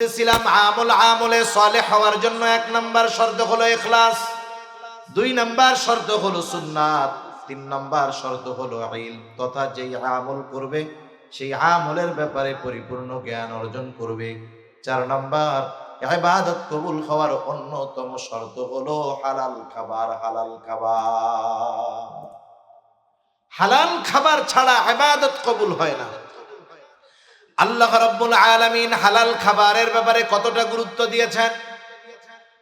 বলেছিলাম আমল আমলে সলে হওয়ার জন্য এক নাম্বার শর্ত হলো ইখলাস, দুই নাম্বার শর্ত হলো সুন্নাত, তিন নাম্বার শর্ত হলো ইলম, তথা যেই আমল করবে, সেই আমলের ব্যাপারে পরিপূর্ণ জ্ঞান অর্জন করবে। চার নাম্বার, ইবাদত কবুল হওয়ার অন্যতম শর্ত হলো হালাল খাবার হালাল খাবার। হালাল খাবার ছাড়া ইবাদত কবুল হয় না। আল্লাহ রাব্বুল আলামিন হালাল খাবারের ব্যাপারে কতটা গুরুত্ব দিয়েছেন?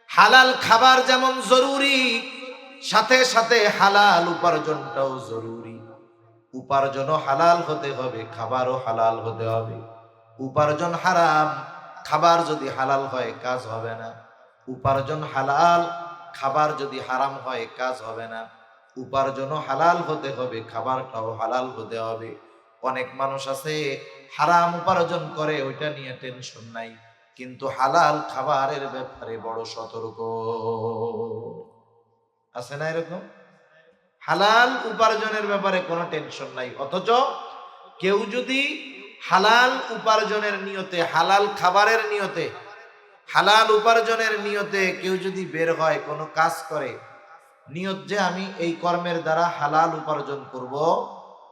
হালাল খাবার যেমন জরুরি, সাথে সাথে হালাল উপার্জনটাও জরুরি। উপার্জনও হালাল হতে হবে, খাবারও হালাল হতে হবে। উপার্জন হারাম, খাবার যদি হালাল হয়, কাজ হবে না। উপার্জন হালাল, খাবার যদি হারাম হয়, কাজ হবে না। উপার্জনও হালাল হতে হবে, খাবারটাও হালাল হতে হবে। অনেক মানুষ আছে হারাম উপার্জন করে, ওইটা নিয়ে টেনশন নাই। কিন্তু হালাল খাবারের ব্যাপারে বড় সতর্ক। আছে না এরকম? হালাল উপার্জনের ব্যাপারে কোনো টেনশন নাই। অথচ কেউ যদি হালাল উপার্জনের নিয়তে, হালাল খাবারের নিয়তে, হালাল উপার্জনের নিয়তে কেউ যদি বের হয়, কোনো কাজ করে, নিয়ত যে আমি এই কর্মের দ্বারা হালাল উপার্জন করব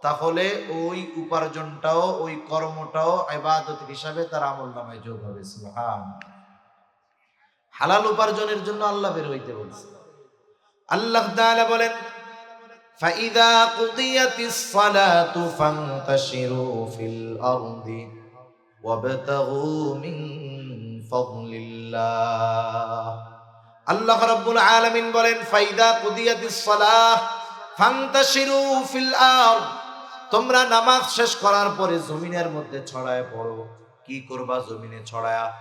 তাহলে ওই উপার্জনটাও ওই কর্মটাও ইবাদত হিসাবে তার আমল নামায় যোগ হবে সুবহান হালাল উপার্জনের জন্য আল্লাহ বের হইতে বলছে আল্লাহ তাআলা বলেন فإذا قضيت الصلاة فانتشروا في الأرض وابتغوا من فضل الله আল্লাহ রাব্বুল আলামিন বলেন ফাইদা কুদিয়াতিস সালাহ ফান্তাশিরু ফিল আরদ তোমরা নামাজ শেষ করার পরে জমিনের মধ্যে ছড়ায় পড়ো। কি করবা জমিনে ছড়ায়া?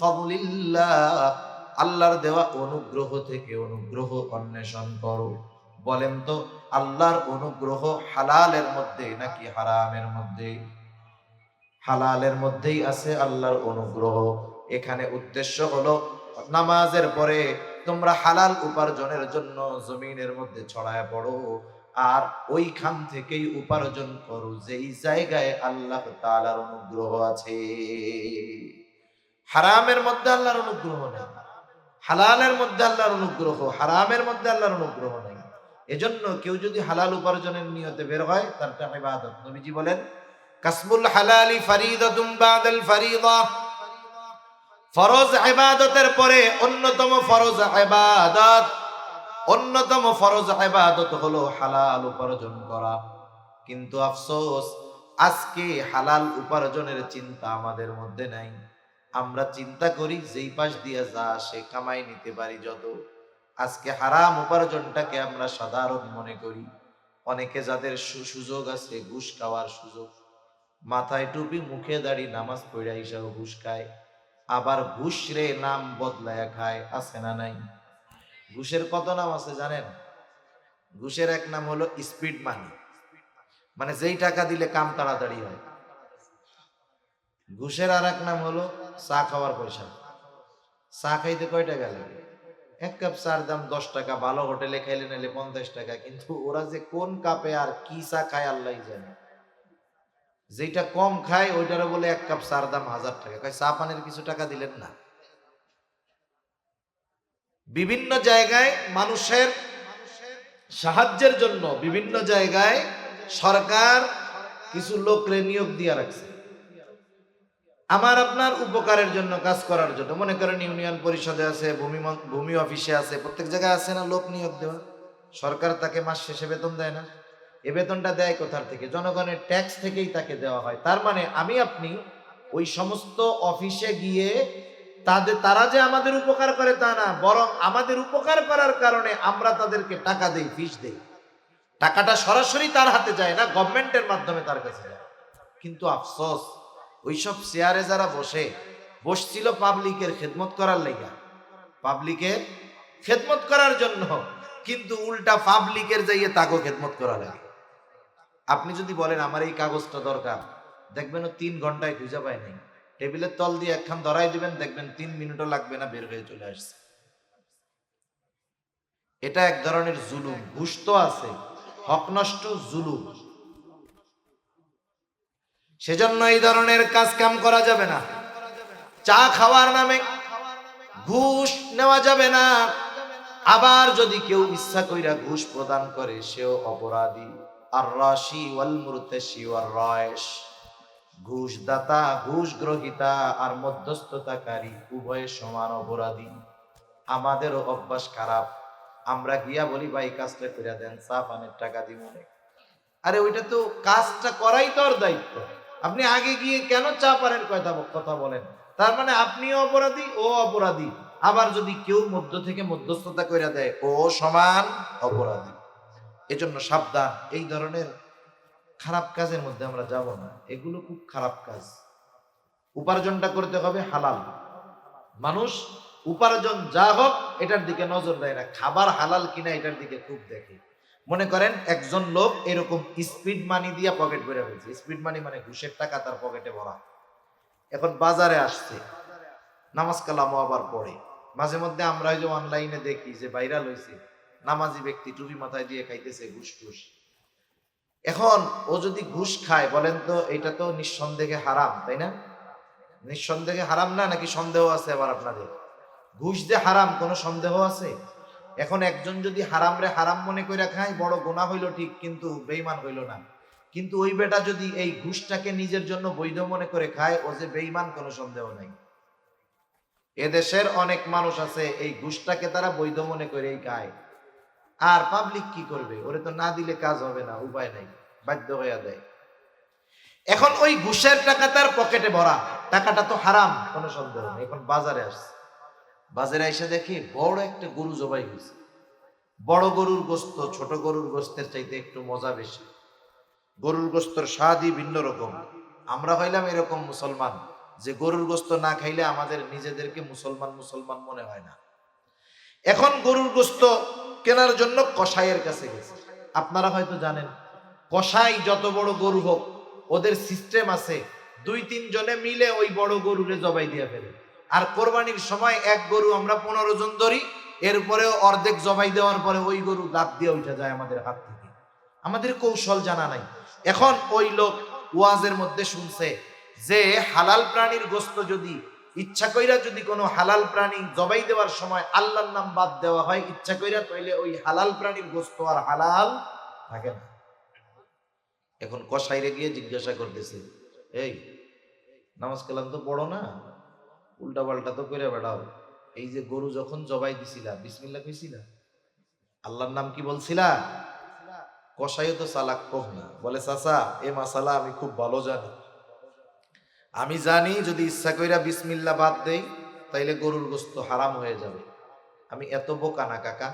ফাদলিল্লাহ। আল্লাহর দেওয়া অনুগ্রহ থেকে অনুগ্রহ অন্বেষণ করো। বলেন তো, আল্লাহর অনুগ্রহ হালালের মধ্যে নাকি হারামের মধ্যে? হালালের মধ্যেই আছে আল্লাহর অনুগ্রহ। এখানে উদ্দেশ্য হলো, নামাজের পরে তোমরা হালাল উপার্জনের জন্য জমিনের মধ্যে ছড়ায় পড়ো। আর ওইখান থেকেই উপার্জন করো, যেই জায়গায় আল্লাহ তাআলার অনুগ্রহ আছে। হারামের মধ্যে আল্লাহর অনুগ্রহ নেই, হালালের মধ্যে আল্লাহর অনুগ্রহ, হারামের মধ্যে আল্লাহর অনুগ্রহ নেই। এজন্য কেউ যদি হালাল উপার্জনের নিয়তে বের হয় তারটা ইবাদত। নবীজি বলেন, কাসমুল হালালি ফারিদাতুম বাদাল ফারিদা। ফরজ ইবাদতের পরে অন্যতম ফরজ ইবাদত অন্যতম ফরজ ইবাদত হলো হালাল উপার্জন করা। কিন্তু আফসোস, আজকে হালাল উপার্জনের চিন্তা আমাদের মধ্যে নাই। আমরা চিন্তা করি যেই পাশ দিয়ে যা, সে কামাই নিতে পারি যত। আজকে হারাম উপার্জনটাকে আমরা সাধারণ মনে করি। অনেকে যাদের সুযোগ আছে, ঘুষ খাওয়ার সুযোগ। মাথায় টুপি, মুখে দাড়ি, নামাজ পড়া হিসাবে ঘুষ খায়। আবার ঘুষ রে নাম বদলায়া খায়, আছে না নাই? ঘুষের কত নাম আছে জানেন? ঘুষের এক নাম হলো স্পিড মানি। মানে যেই টাকা দিলে কাম তাড়াতাড়ি হয়। ঘুষের আর এক নাম হলো চা খাওয়ার পয়সা। চা খাইতে কয় টাকা লাগে এক কাপ চার দাম দশ টাকা, ভালো হোটেলে খাইলে নিলে পঞ্চাশ টাকা। কিন্তু ওরা যে কোন কাপে আর কি চা খায় আল্লাহ জানে। যেটা কম খায় ওইটারও বলে এক কাপ চার দাম হাজার টাকা। কয়, চা পানির কিছু টাকা দিলেন না? বিভিন্ন জায়গায় মানুষের সাহায্যের জন্য বিভিন্ন জায়গায় সরকার কিছু লোকরে নিয়োগ দিয়ে রাখছে। আমার আপনার উপকারের জন্য কাজ করার জন্য। মনে করেন ইউনিয়ন পরিষদে আছে, ভূমি ভূমি অফিসে আছে, প্রত্যেক জায়গায় আছে না লোক নিয়োগ দেওয়া? সরকার তাকে মাস শেষে বেতন দেয় না? এ বেতনটা দেয় কোথার থেকে? জনগণের ট্যাক্স থেকেই তাকে দেওয়া হয়। তার মানে আমি আপনি ওই সমস্ত অফিসে গিয়ে তাদের, তারা যে আমাদের উপকার করে তা না, বরং আমাদের উপকার করার কারণে আমরা তাদেরকে টাকা দেই, ফিস দেই। টাকাটা সরাসরি তার হাতে যায় না, গভর্নমেন্টের মাধ্যমে তার কাছে যায়। কিন্তু আফসোস, ওইসব চেয়ারে যারা বসে, বসছিল পাবলিকের খেদমত করার লেগা। পাবলিকের খেদমত করার জন্য, কিন্তু উল্টা পাবলিকের যাইয়ে তাকে খেদমত করা লাগে। আপনি যদি বলেন, আমার এই কাগজটা দরকার, দেখবেন ও তিন ঘন্টায় খুঁজে পায় নাই। টেবিলের তল দিয়ে একখান ধরাই দিবেন, দেখবেন তিন মিনিটও লাগবে না, বের হয়ে চলে আসছে। এটা এক ধরনের জুলুম, ঘুষ তো আছে, হক নষ্ট, জুলুম। সেজন্য এই ধরনের কাজ কাম করা যাবে না। চা খাওয়ার নামে ঘুষ নেওয়া যাবে না। আবার যদি কেউ ইচ্ছা কইরা ঘুষ প্রদান করে, সেও অপরাধী। আর রাশি ওয়াল মুরতাশি ওয়ার রায়েশ। ঘুষ দাতা ঘুষ গ্রহিতা আর মধ্যস্থতাকারী উভয়ে সমান অপরাধী। আমাদেরও অভ্যাস খারাপ। আমরা গিয়া বলি, ভাই, কাজটা করে দেন, চা, পানের টাকা দিব আরে, ওইটা তো কাজটা করাই তো ওর দায়িত্ব। আপনি আগে গিয়ে কেন চা, পানের কথা কথা বলেন? তার মানে আপনিও অপরাধী, ও অপরাধী। আবার যদি কেউ মধ্য থেকে মধ্যস্থতা করে দেয়, ও সমান অপরাধী। এজন্য সাবধান। এই ধরনের খারাপ কাজের মধ্যে আমরা যাব না, এগুলো খুব খারাপ কাজ। উপার্জনটা করতে হবে হালাল। মানুষ উপার্জন যা হোক, এটার দিকে নজর দেয় না। খাবার হালাল কিনা এটার দিকে খুব দেখে। মনে করেন, একজন লোক এরকম স্পিড মানি দিয়া পকেট ভরে ফেলছে। স্পিড মানি মানে ঘুষের টাকা তার পকেটে ভরা। এখন বাজারে আসছে। নামাজ কালামও আবার পড়ে। মাঝে মধ্যে আমরা যে অনলাইনে দেখি যে ভাইরাল হয়েছে নামাজি ব্যক্তি টুপি মাথায় দিয়ে খাইতেছে ঘুষ টুস এখন ও যদি ঘুষ খায়, বলেন তো এটা তো নিঃসন্দেহে হারাম, তাই না? নিঃসন্দেহে হারাম না নাকি সন্দেহ আছে আবার আপনাদের? ঘুষ যে হারাম, কোনো সন্দেহ আছে? এখন একজন যদি হারাম রে হারাম মনে করে খায়, বড় গোনা হইল ঠিক, কিন্তু বেইমান হইল না। কিন্তু ওই বেটা যদি এই ঘুষটাকে নিজের জন্য বৈধ মনে করে খায়, ও যে বেইমান কোনো সন্দেহ নাই। এদেশের অনেক মানুষ আছে, এই ঘুষটাকে তারা বৈধ মনে করেই খায়। আর পাবলিক কি করবে? ওরে তো না দিলে কাজ হবে না, উপায় নাই, বাধ্য হইয়া দেয়। এখন ওই ঘুষের টাকা তার পকেটে ভরা, টাকাটা তো হারাম, কোনো সন্দেহ নেই, এখন বাজারে আসছে। বাজারে এসে দেখি বড় একটা গরু জবাই হয়েছে। বড় গরুর গোস্ত, ছোট গরুর গোস্তের চাইতে একটু মজা বেশি। গরুর গোস্তর স্বাদই ভিন্ন রকম। আমরা হইলাম এরকম মুসলমান, যে গরুর গোস্ত না খাইলে আমাদের নিজেদেরকে মুসলমান মুসলমান মনে হয় না। এখন গরুর গোস্ত কেনার জন্য কসাইয়ের কাছে গেছে। আপনারা হয়তো জানেন, কসাই যত বড় গরু হোক, ওদের সিস্টেম আছে, দুই তিন জনে মিলে ওই বড় গরুরে জবাই দিয়ে ফেলে। আর কোরবানির সময় এক গরু আমরা পনেরো জন ধরি, এরপরেও অর্ধেক জবাই দেওয়ার পরে ওই গরু দাঁত দিয়ে উঠে যায় আমাদের হাত থেকে। আমাদের কৌশল জানা নাই। এখন ওই লোক ওয়াজের মধ্যে শুনছে যে, হালাল প্রাণীর গোস্ত যদি ইচ্ছা কইরা যদি কোনো হালাল প্রাণী জবাই দেওয়ার সময় আল্লাহর নাম বাদ দেওয়া হয়, ইচ্ছা কইরা তাইলে ওই হালাল প্রাণীর গোস্ত আর হালাল থাকে না। এখন কসাইরে গিয়ে জিজ্ঞাসা করতেছে, এই, নামাজ কালাম তো পড়ো না? উল্টা পাল্টা তো করে বেড়াও। এই যে গরু যখন জবাই দিছিলা বিসমিল্লা কইছিলা? আল্লাহর নাম কি বলছিলা? কসাইও তো চালাক কম না। বলে, চাচা, এ মাসালা আমি খুব ভালো জানি। আমি জানি যদি ইচ্ছা কইরা বিসমিল্লা বাদ দেই, তাইলে গরুর গোস্ত হারাম হয়ে যাবে। আমি এত বোকা না, কাকা।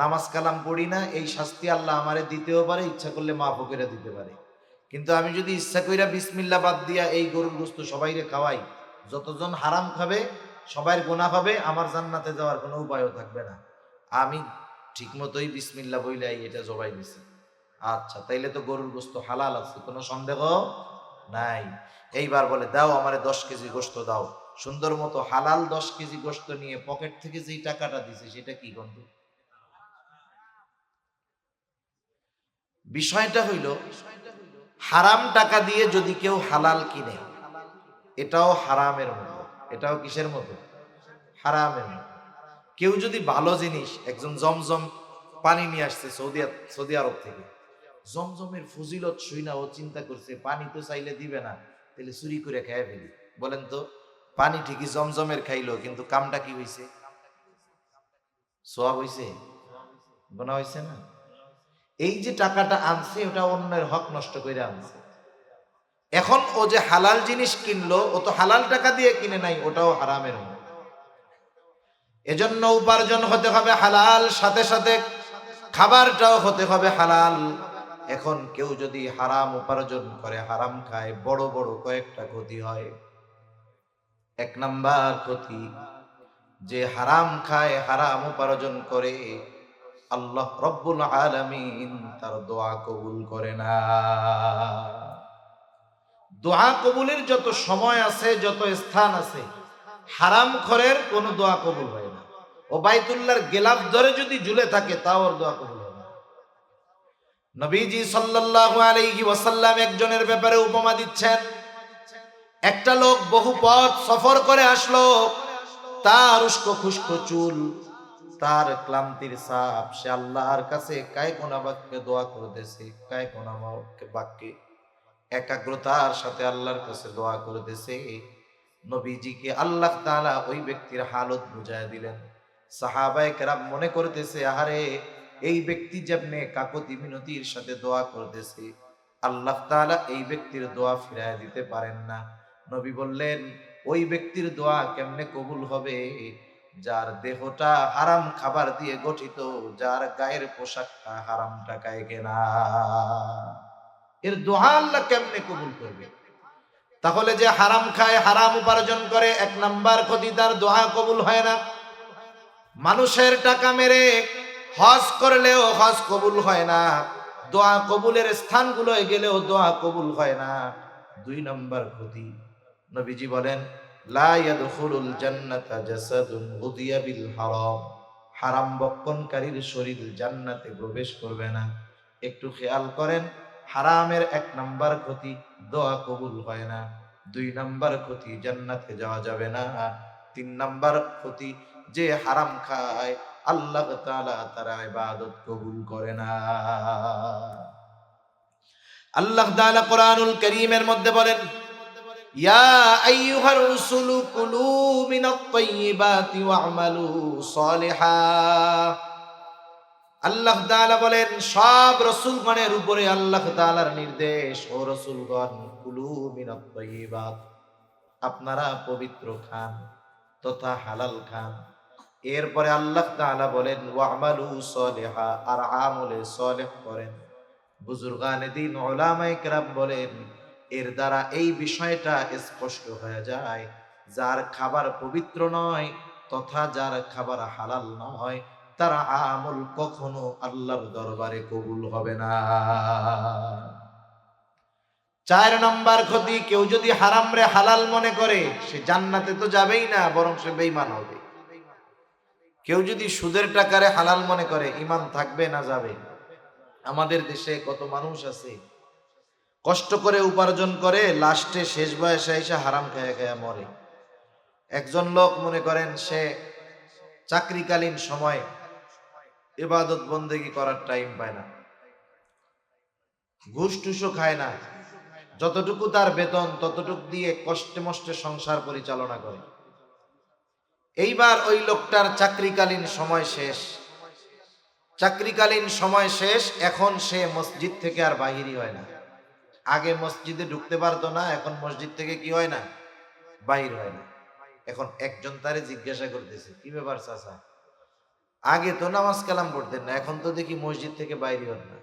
নামাজ কালাম পড়ি না, এই শাস্তি আল্লাহ আমারে দিতেও পারে, ইচ্ছা করলে মা করে দিতে পারে। কিন্তু আমি যদি ইচ্ছা কইরা বিসমিল্লা বাদ দিয়া এই গরুর গোস্ত সবাইরে খাওয়াই, যতজন হারাম খাবে সবাই গোনা হবে আমার জান্নাতে যাওয়ার কোনো উপায়ও থাকবে না। আমি ঠিক মতোই বিসমিল্লা বইলাই, এটা জবাই দিছি। আচ্ছা তাইলে তো গরুর গোস্ত হালাল আছে, কোনো সন্দেহ? নাই। এইবার বলে, দাও আমারে দশ কেজি গোস্ত দাও। সুন্দর মতো হালাল দশ কেজি গোস্ত নিয়ে পকেট থেকে যেই টাকাটা দিছে, সেটা কি গন্ধ? বিষয়টা হইল, হারাম টাকা দিয়ে যদি কেউ হালাল কিনে, এটাও হারামের মতো। এটাও কিসের মতো? হারামের মতো। কেউ যদি ভালো জিনিস, একজন জমজম পানি নিয়ে আসছে সৌদি সৌদি আরব থেকে জমজমের ফজিলত শুই না, ও চিন্তা করছে, পানি তো চাইলে দিবে না তাহলে চুরি করে খেয়ে ফেলি। বলেন তো, পানি ঠিকই জমজমের খাইলো, কিন্তু কামটা কি হইছে? সোয়াব হইছে? গোনা হইছে না? এই যে টাকাটা আনছে, ওটা অন্যের হক নষ্ট করে আনছে। এখন ও যে হালাল জিনিস কিনলো, ও তো হালাল টাকা দিয়ে কিনে নাই, ওটাও হারামের মতো। এজন্য উপার্জন হতে হবে হালাল, সাথে সাথে খাবারটাও হতে হবে হালাল। এখন কেউ যদি হারাম উপার্জন করে, হারাম খায়, বড় বড় কয়েকটা ক্ষতি হয়। এক নাম্বার ক্ষতি, যে হারাম খায়, হারাম উপার্জন করে, আল্লাহ রব্বুল আলামিন তার দোয়া কবুল করে না। দোয়া কবুলের যত সময় আছে, যত স্থান আছে, হারাম খরের কোনো দোয়া কবুল হয় না। ও বাইতুল্লাহর গেলাফ ধরে যদি ঝুলে থাকে, তাও ওর দোয়া কবুল নবীজি সাল্লাল্লাহু আলাইহি ওয়াসাল্লাম একজনের ব্যাপারে উপমা দিচ্ছেন। একটা লোক বহু পথ সফর করে আসলো, তার উস্কো খুস্কো চুল, তার ক্লান্তির সাপ সে আল্লাহর কাছে কায় কোনা বাক্যে দোয়া করতেছে কায় কোনা বাক্যে একাগ্রতার সাথে আল্লাহর কাছে দোয়া করতেছে। নবীজিকে আল্লাহ তাআলা ওই ব্যক্তির হালত বুঝায় দিলেন। সাহাবায়ে কেরাম মনে করতেছে, আহারে এই ব্যক্তি যেমনে কাকতি মিনতির সাথে দোয়া করতেছে, আল্লাহ তাআলা এই ব্যক্তির দোয়া ফিরায় দিতে পারেন না। নবী বললেন, ওই ব্যক্তির দোয়া কেমনে কবুল হবে? যার দেহটা হারাম খাবার দিয়ে গঠিত, যার গায়ের পোশাকটা হারাম টাকায় কেনা। এর দোয়া আল্লাহ কেমনে কবুল করবে? তাহলে যে হারাম খায়, হারাম উপার্জন করে, এক নাম্বার ক্ষতি তার দোয়া কবুল হয় না। মানুষের টাকা মেরে হজ করলেও হজ কবুল হয় না, দোয়া কবুলের স্থানগুলোয় গেলেও দোয়া কবুল হয় না। দুই নম্বর ক্ষতি নবীজি বলেন হারাম। বক্ষণকারীর শরীর জান্নাতে প্রবেশ করবে না। একটু খেয়াল করেন, হারামের এক নাম্বার ক্ষতি দোয়া কবুল হয় না। দুই নাম্বার ক্ষতি জান্নাতে যাওয়া যাবে না। তিন নাম্বার ক্ষতি যে হারাম খায় আল্লাহ তার ইবাদত কবুল করে না। আল্লাহ কোরআনুল কারীমের মধ্যে বলেন আল্লাহ বলেন, সব রসুলগণের উপরে আল্লাহ তাআলার নির্দেশ, ও রসুলগণ, কুলু মিনাত আপনারা পবিত্র খান তথা হালাল খান। এরপরে আল্লাহ তাআলা বলেন ওয়া'মালু সলিহা আর আমলে সলেহ করেন। বুজুর্গানে দিন ওলামায়ে কেরাম বলেন, এর দ্বারা এই বিষয়টা স্পষ্ট হয়ে যায়, যার খাবার পবিত্র নয় তথা যার খাবার হালাল নয়, তার আমল কখনো আল্লাহর দরবারে কবুল হবে না। চার নম্বর ক্ষতি, কেউ যদি হারাম রে হালাল মনে করে, সে জান্নাতে তো যাবেই না, বরং সে বেঈমান হবে। কেউ যদি সুদের টাকারে হালাল মনে করে ইমান থাকবে না যাবে? আমাদের দেশে কত মানুষ আছে, কষ্ট করে উপার্জন করে, লাস্টে শেষ বয়সে এসে হারাম খায়া খায়া মরে। একজন লোক মনে করেন, সে চাকরিকালীন সময় ইবাদত বন্দেগি করার টাইম পায় না। ঘুষ টুসও খায় না। যতটুকু তার বেতন, ততটুকু দিয়ে কষ্টে মষ্টে সংসার পরিচালনা করে। এইবার ওই লোকটার চাকরিকালীন সময় শেষ। চাকরিকালীন সময় শেষ, এখন সে মসজিদ থেকে আর বাহিরই হয় না। আগে মসজিদে ঢুকতে পারতো না, এখন মসজিদ থেকে কি হয় না? বাহির হয় না। এখন একজন তারে জিজ্ঞাসা করতেছে, কি ব্যাপার চাচা? আগে তো নামাজ কালাম পড়তেন না, এখন তো দেখি মসজিদ থেকে বাইরে হন না।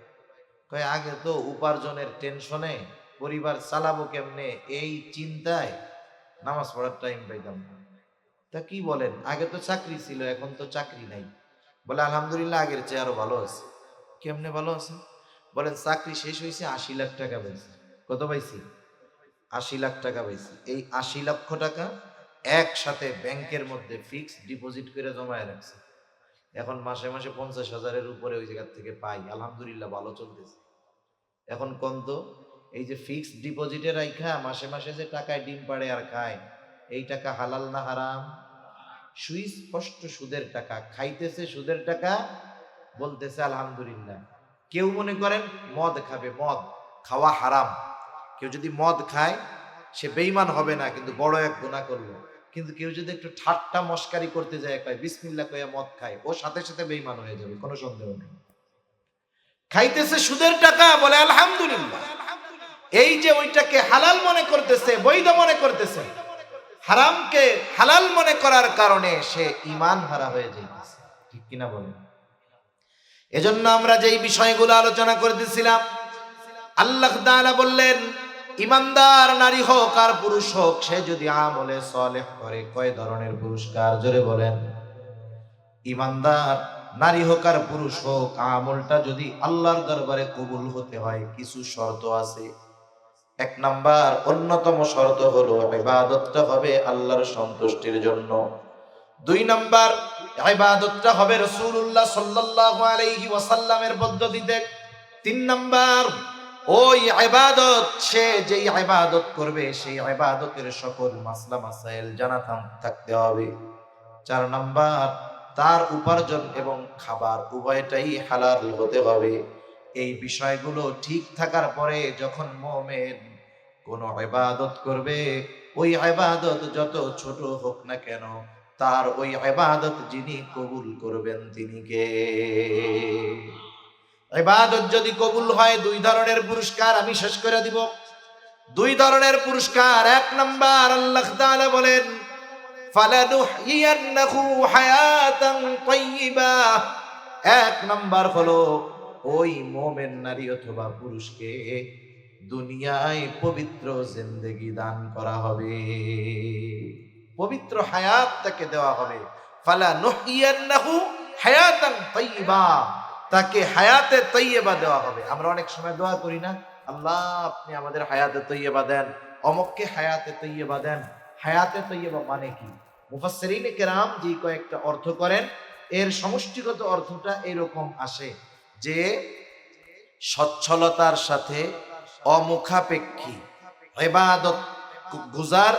কয়, আগে তো উপার্জনের টেনশনে পরিবার চালাবো কেমনে? এই চিন্তায় নামাজ পড়ার টাইম পাইতাম না। তা কি বলেন? আগে তো চাকরি ছিল, এখন তো চাকরি নাই। বলে, আলহামদুলিল্লাহ, আগের চেয়ে আরও ভালো আছে। কেমনে ভালো আছে বলেন, চাকরি শেষ হয়েছে আশি লাখ টাকা পাইছি। কত পাইছি? আশি লাখ টাকা পাইছি। এই আশি লক্ষ টাকা একসাথে ব্যাংকের মধ্যে ফিক্স ডিপোজিট করে জমায় রাখছে। এখন মাসে মাসে পঞ্চাশ হাজারের উপরে ওই জায়গার থেকে পাই। আলহামদুলিল্লাহ, ভালো চলতেছে। এখন কোন তো? এই যে ফিক্সড ডিপোজিটে রাইখা মাসে মাসে যে টাকায় ডিম পাড়ে আর খায় এই টাকা হালাল না হারাম? সুস্পষ্ট সুদের টাকা, খাইতেছে সুদের টাকা, বলতেছে আলহামদুলিল্লাহ। কেউ মনে করেন মদ খাবে, মদ খাওয়া হারাম। কেউ যদি মদ খায়, সে বেইমান হবে না, কিন্তু বড় এক গুণা করল। কিন্তু কেউ যদি একটু ঠাট্টা মস্কারি করতে যায় কয় বিসমিল্লা কয়ে মদ খায়, ও সাথে সাথে বেইমান হয়ে যাবে, কোনো সন্দেহ নেই। খাইতেছে সুদের টাকা, বলে আলহামদুলিল্লাহ। এই যে ওইটাকে হালাল মনে করতেছে, বৈধ মনে করতেছে হারামকে হালাল মনে করার কারণে সে ইমান হারা হয়ে যাইতেছে। ঠিক কিনা বলেন? এজন্য আমরা যেই বিষয়গুলো আলোচনা করতেছিলাম, আল্লাহ তাআলা বললেন ইমানদার নারী হোক আর পুরুষ হোক, সে যদি আমলে সলেহ করে, কয় ধরনের পুরস্কার? জোরে বলেন। ইমানদার নারী হোক আর পুরুষ হোক, আমলটা যদি আল্লাহর দরবারে কবুল হতে হয়, কিছু শর্ত আছে। এক নাম্বার, অন্যতম শর্ত হলো ইবাদতটা হবে আল্লাহর সন্তুষ্টির জন্য। দুই নাম্বার, ইবাদতটা হবে রাসূলুল্লাহ সাল্লাল্লাহু আলাইহি ওয়াসাল্লামের পদ্ধতিতে। তিন নাম্বার, ওই ইবাদত, সে যেই ইবাদত করবে, সেই ইবাদতের সকল মাসলা মাসাইল জানা থাকতে হবে। চার নাম্বার, তার উপার্জন এবং খাবার উভয়টাই হালাল হতে হবে। এই বিষয়গুলো ঠিক থাকার পরে যখন মোমেন কোন ইবাদত করবে, ওই ইবাদত যত ছোট হোক না কেন, তার ওই ইবাদত যিনি কবুল করবেন তিনি কে? ইবাদত যদি কবুল হয়, দুই ধরনের পুরস্কার আমি শেষ করে দিব। দুই ধরনের পুরস্কার, এক নাম্বার আল্লাহ তাআলা বলেন, ফালানুহইয়ান্নাহু হায়াতান তাইয়্যিবা এক নাম্বার হলো ওই মোমেন নারী অথবা পুরুষকে দুনিয়ায় পবিত্র জিন্দেগি দান করা হবে। পবিত্র হায়াত তাকে দেওয়া হবে। ফালা নুহিয়ান্নাহু হায়াতান তাকে হায়াতে তৈয়বা দেওয়া হবে। আমরা অনেক সময় দোয়া করি না, আল্লাহ, আপনি আমাদের হায়াতে তৈয়বা দেন। অমককে হায়াতে তৈয়বা দেন। হায়াতে তৈয়বা মানে কি? মুফাসসিরিন কেরাম যে কয়েকটা অর্থ করেন, এর সমষ্টিগত অর্থটা এরকম আসে। যে সচ্ছলতার সাথে অমুখাপেক্ষী, ইবাদত গুজার,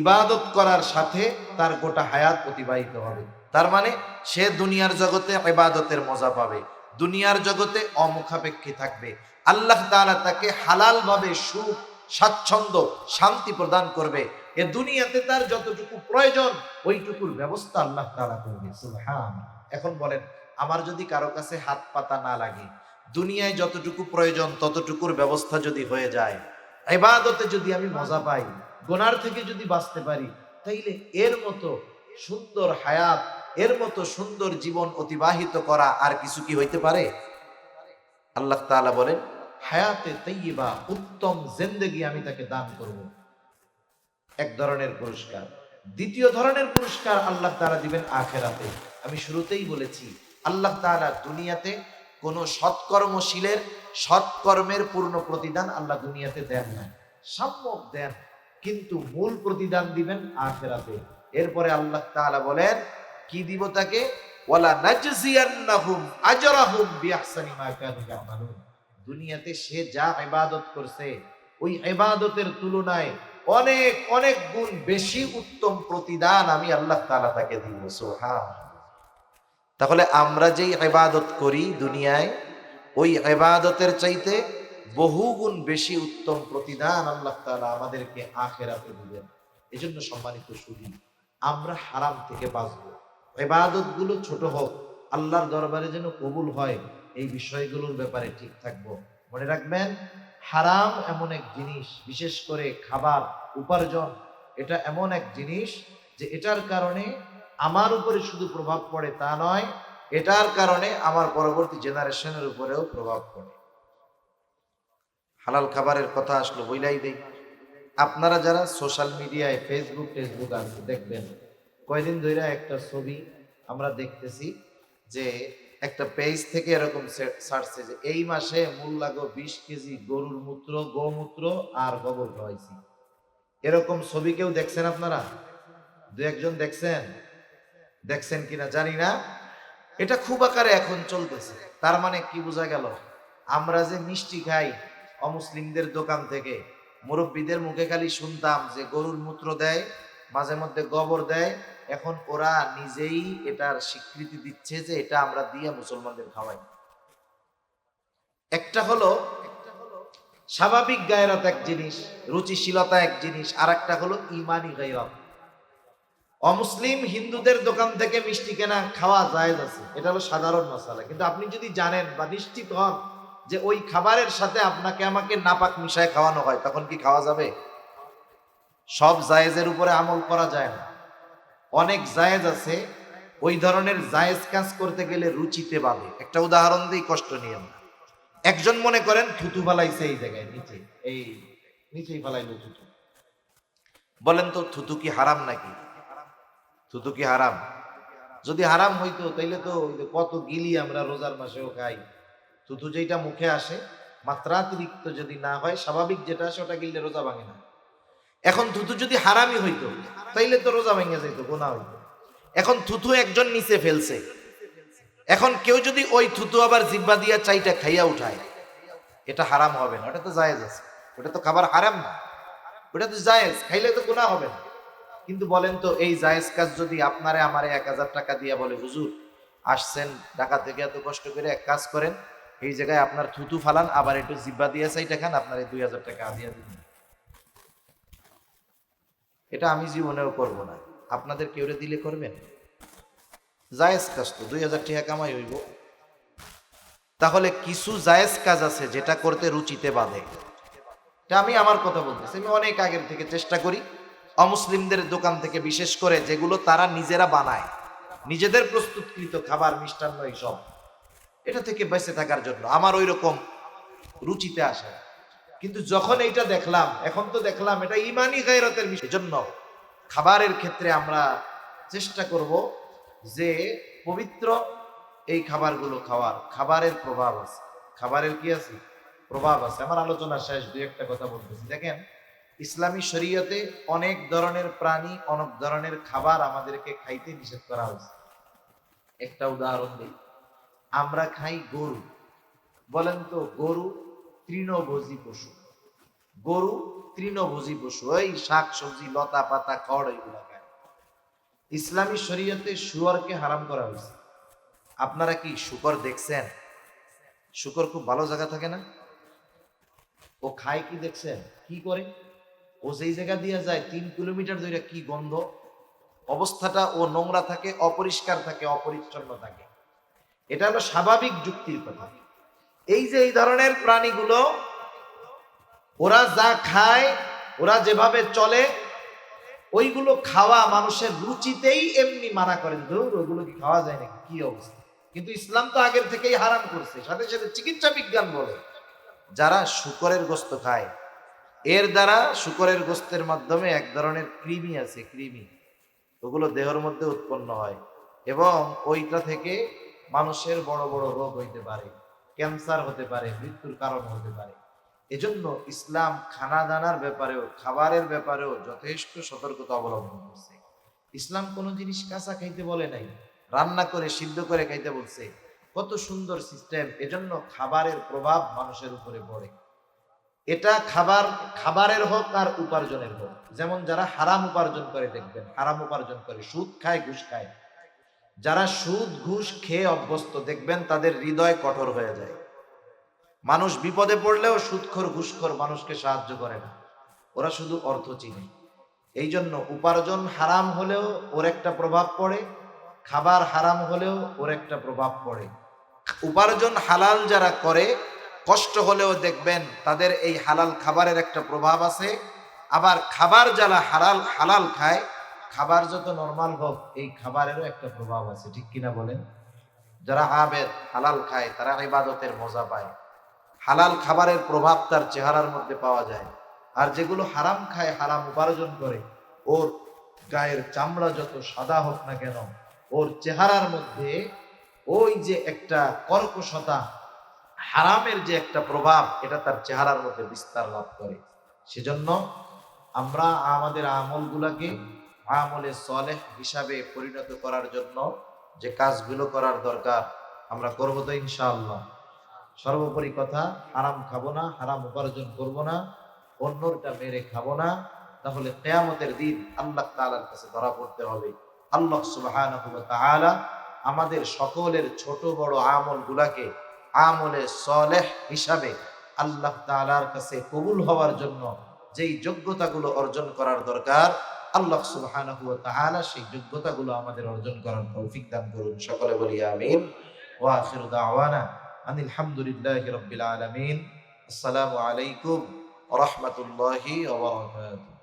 ইবাদত করার সাথে তার গোটা হায়াত অতিবাহিত হবে। তার মানে সে দুনিয়ার জগতে ইবাদতের মজা পাবে, দুনিয়ার জগতে অমুখাপেক্ষী থাকবে। আল্লাহ তাআলা তাকে হালাল ভাবে সুখ, স্বাচ্ছন্দ্য, শান্তি প্রদান করবে। এ দুনিয়াতে তার যতটুকু প্রয়োজন, ওইটুকুর ব্যবস্থা আল্লাহ তাআলা করবে। এখন বলেন আমার যদি কারও কাছে হাত পাতা না লাগে, দুনিয়ায় যতটুকু প্রয়োজন, ততটুকুর ব্যবস্থা যদি হয়ে যায় এবাদতে যদি আমি মজা পাই, গোনার থেকে যদি বাঁচতে পারি, তাইলে এর মতো সুন্দর হায়াত, এর মতো সুন্দর জীবন অতিবাহিত করা আর কিছু কি হইতে পারে? আল্লাহ তাআলা বলেন, হায়াতে তৈবা উত্তম জিন্দেগি আমি তাকে দান করব। এক ধরনের পুরস্কার। দ্বিতীয় ধরনের পুরস্কার আল্লাহ তাআলা দিবেন আখেরাতে। আমি শুরুতেই বলেছি আল্লাহ তাআলা দুনিয়াতে কোন সৎকর্মশীলের সৎকর্মের পূর্ণ প্রতিদান আল্লাহ দুনিয়াতে দেন না। সাম্যক দেন, কিন্তু মূল প্রতিদান দিবেন আখেরাতে। এরপরে আল্লাহ তাআলা বলেন, কি দিব তাকে? দুনিয়াতে সে যা ইবাদত করছে, ওই ইবাদতের তুলনায় অনেক অনেক গুণ বেশি উত্তম প্রতিদান আমি আল্লাহ তাআলা তাকে দিব। সুবহান তাহলে আমরা যেই ইবাদত করি দুনিয়ায়, ওই ইবাদতের চাইতে বহুগুণ বেশি উত্তম প্রতিদান আল্লাহ তাআলা আমাদেরকে আখেরাতে দিবেন। এজন্য সম্মানিত সুধী, আমরা হারাম থেকে বাঁচব। ইবাদতগুলো ছোট হোক, আল্লাহর দরবারে যেন কবুল হয়, এই বিষয়গুলোর ব্যাপারে ঠিক থাকব। মনে রাখবেন, হারাম এমন এক জিনিস, বিশেষ করে খাবার, উপার্জন, এটা এমন এক জিনিস যে এটার কারণে আমার উপরে শুধু প্রভাব পড়ে তা নয়, এটার কারণে আমার পরবর্তী জেনারেশনের উপরেও প্রভাব পড়ে। হালাল খাবারের কথা আসলো, বইলাই দেই। আপনারা যারা সোশ্যাল মিডিয়ায় ফেসবুক, টেসবুক আছে, দেখবেন, কয়দিন ধরে একটা ছবি আমরা দেখতেছি যে একটা পেজ থেকে এরকম সার্চে যে এই মাসে মূল লাগো বিশ কেজি গরুর মূত্র, গোমূত্র আর গোবর খাওয়াইছি এরকম ছবি কেউ দেখছেন আপনারা? দু একজন দেখছেন? দেখছেন কিনা জানি না। এটা খুব আকারে এখন চলতেছে। তার মানে কি বোঝা গেল? আমরা যে মিষ্টি খাই অমুসলিমদের দোকান থেকে, মুরব্বীদের মুখে খালি শুনতাম যে গরুর মূত্র দেয়, মাঝে মধ্যে গোবর দেয়। এখন ওরা নিজেই এটার স্বীকৃতি দিচ্ছে যে এটা আমরা দিয়ে মুসলমানদের খাওয়াই। একটা হলো স্বাভাবিক গায়রত এক জিনিস, রুচিশীলতা এক জিনিস আর একটা হলো ইমানি গায়রত অমুসলিম হিন্দুদের দোকান থেকে মিষ্টি কেনা খাওয়া জায়েজ আছে। এটা হলো সাধারণ মশালা। কিন্তু আপনি যদি জানেন বা নিশ্চিত হন যে ওই খাবারের সাথে আপনাকে আমাকে নাপাক মিশায় খাওয়ানো হয়, তখন কি খাওয়া যাবে? সব জায়েজের উপরে আমল করা যায় না। অনেক জায়েজ আছে, ওই ধরনের জায়েজ কাজ করতে গেলে রুচিতে বাঁধে। একটা উদাহরণ দিই, কষ্ট নিয়ে না একজন মনে করেন, থুতু ফালাইছে এই জায়গায়, নিচে, এই, নিচেই ফালাইলো থুতু। বলেন তো, থুতু কি হারাম নাকি? থুতু কি হারাম? যদি হারাম হইতো, তাইলে তো কত গিলি আমরা রোজার মাসেও খাই। থুতু যেটা মুখে আসে মাত্রাতিরিক্ত যদি না হয়, স্বাভাবিক যেটা আসে, ওটা গিললে রোজা ভাঙে না। এখন থুতু যদি হারামি হইতো, তাইলে তো রোজা ভেঙে যাইতো গোনা হইতো। এখন থুতু একজন নিচে ফেলছে। এখন কেউ যদি ওই থুতু আবার জিব্বা দিয়া চাইটা খাইয়া উঠায়, এটা হারাম হবে না, ওটা তো জায়েজ আছে। ওটা তো খাবার হারাম না। ওটা তো জায়েজ, খাইলে তো গোনা হবে না। কিন্তু বলেন তো, এই জায়েজ কাজ যদি আপনারে আমারে এক হাজার টাকা দিয়া বলে, হুজুর, আসছেন ঢাকা থেকে এত কষ্ট করে এক কাজ করেন, এই জায়গায় আপনার থুতু ফালান, আবার একটু জিব্বা দিয়ে চাইটা খান, আপনার এই দুই হাজার টাকা দিয়া দিন এটা আমি জীবনেও করব না। আপনাদের কেউ দিলে করবেন? জায়েজ কাজ তো, দুই হাজার টাকা কামাই হইব। তাহলে কিছু জায়েজ কাজ আছে যেটা করতে রুচিতে বাঁধে। এটা আমি আমার কথা বলতেছি, আমি অনেক আগের থেকে চেষ্টা করি। অমুসলিমদের দোকান থেকে, বিশেষ করে যেগুলো তারা নিজেরা বানায়। নিজেদের প্রস্তুতকৃত খাবার, মিষ্টান্ন এইসব। এটা থেকে বেঁচে থাকার জন্য। আমার ওই রকম রুচিতে আসে কিন্তু যখন এইটা দেখলাম, এখন তো দেখলাম এটা ইমানি গায়রতের বিষয় জন্য খাবারের ক্ষেত্রে আমরা চেষ্টা করব যে পবিত্র এই খাবারগুলো খাওয়ার। খাবারের প্রভাব আছে। খাবারের কি আছে? প্রভাব আছে। আমার আলোচনা শেষ, দুই একটা কথা বলতেছি। দেখেন ইসলামী শরীয়তে অনেক ধরনের প্রাণী, অনেক ধরনের খাবার আমাদেরকে খাইতে নিষেধ করা হয়েছে। একটা উদাহরণ দিই। আমরা খাই গরু। বলেন তো, গরু তৃণভোজী পশু। গরু তৃণভোজী পশু ওই শাক সবজি লতা পাতা, খড় এগুলা খায়। ইসলামী শরীয়তে শুয়ারকে হারাম করা হয়েছে। আপনারা কি শুকর দেখছেন? শুকর খুব ভালো জায়গা থাকে না? ও খায় কি দেখছেন? কি করে? ও যেই জায়গা দিয়ে যায়, তিন কিলোমিটার ধরে কি গন্ধ? অবস্থাটা ও নোংরা থাকে, অপরিষ্কার থাকে, অপরিচ্ছন্ন থাকে। এটা হলো স্বাভাবিক যুক্তির কথা। এই যে এই ধরনের প্রাণীগুলো, ওরা যা খায়, ওরা যেভাবে চলে, ওইগুলো খাওয়া মানুষের রুচিতেই এমনি মানা করেন, ধর ওইগুলো কি খাওয়া যায় নাকি? কি অবস্থা? কিন্তু ইসলাম তো আগের থেকেই হারাম করছে। সাথে সাথে চিকিৎসা বিজ্ঞান বলে, যারা শুকরের গোস্ত খায় এর দ্বারা শুকরের গোস্তের মাধ্যমে এক ধরনের কৃমি আছে, কৃমি। ওগুলো দেহের মধ্যে উৎপন্ন হয় এবং ওইটা থেকে মানুষের বড় বড় রোগ হইতে পারে, ক্যান্সার হতে পারে, মৃত্যুর কারণ হতে পারে। এজন্য ইসলাম খানা দানার ব্যাপারেও, খাবারের ব্যাপারেও যথেষ্ট সতর্কতা অবলম্বন করছে। ইসলাম কোনো জিনিস কাঁচা খাইতে বলে নাই, রান্না করে, সিদ্ধ করে খাইতে বলছে। কত সুন্দর সিস্টেম এজন্য খাবারের প্রভাব মানুষের উপরে পড়ে। এটা খাবার, খাবারের হোক আর উপার্জনের হোক। যেমন যারা হারাম উপার্জন করে, দেখবেন, হারাম উপার্জন করে, সুদ খায়, ঘুষ খায়। যারা সুদ, ঘুষ খেয়ে অভ্যস্ত, দেখবেন তাদের হৃদয় কঠোর হয়ে যায়। মানুষ বিপদে পড়লেও সুদখোর, ঘুষখোর মানুষকে সাহায্য করে না। ওরা শুধু অর্থ চিনে। এই জন্য উপার্জন হারাম হলেও ওর একটা প্রভাব পড়ে, খাবার হারাম হলেও ওর একটা প্রভাব পড়ে। উপার্জন হালাল যারা করে কষ্ট হলেও দেখবেন তাদের এই হালাল খাবারের একটা প্রভাব আছে। আবার খাবার যারা হালাল হালাল খায়, খাবার যত নর্মাল হোক, এই খাবারেরও একটা প্রভাব আছে। ঠিক কিনা বলেন? যারা আবেদ হালাল খায়, তারা ইবাদতের মজা পায়। হালাল খাবারের প্রভাব তার চেহারার মধ্যে পাওয়া যায়। আর যেগুলো হারাম খায়, হারাম উপার্জন করে, ওর গায়ের চামড়া যত সাদা হোক না কেন, ওর চেহারার মধ্যে ওই যে একটা কর্কশতা হারামের যে একটা প্রভাব, এটা তার চেহারার মধ্যে বিস্তার লাভ করে। সেজন্য আমরা আমাদের আমলগুলাকে আমলে সলেহ হিসাবে পরিণত করার জন্য যে কাজগুলো করার দরকার, আমরা করব তো ইনশাআল্লাহ। সর্বোপরি কথা, হারাম খাব না, হারাম উপার্জন করব না অন্যটা মেরে খাব না। তাহলে কেয়ামতের দিন আল্লাহ তাআলার কাছে ধরা পড়তে হবে। আল্লাহ তাআলা আমাদের সকলের ছোট বড় আমল গুলাকে আমলে সলেহ হিসাবে আল্লাহ তাআলার কাছে কবুল হওয়ার জন্য যেই যোগ্যতাগুলো অর্জন করার দরকার, আল্লাহ তাআলা সেই যোগ্যতাগুলো আমাদের অর্জন করার তৌফিক দান করুন। সকলে বলি আমিন। ওয়া আখিরু দাওয়ানা আনিল হামদুলিল্লাহি রাব্বিল আলামিন। আসসালামু আলাইকুম রাহমাতুল্লাহি ওয়া বারাকাতুহু।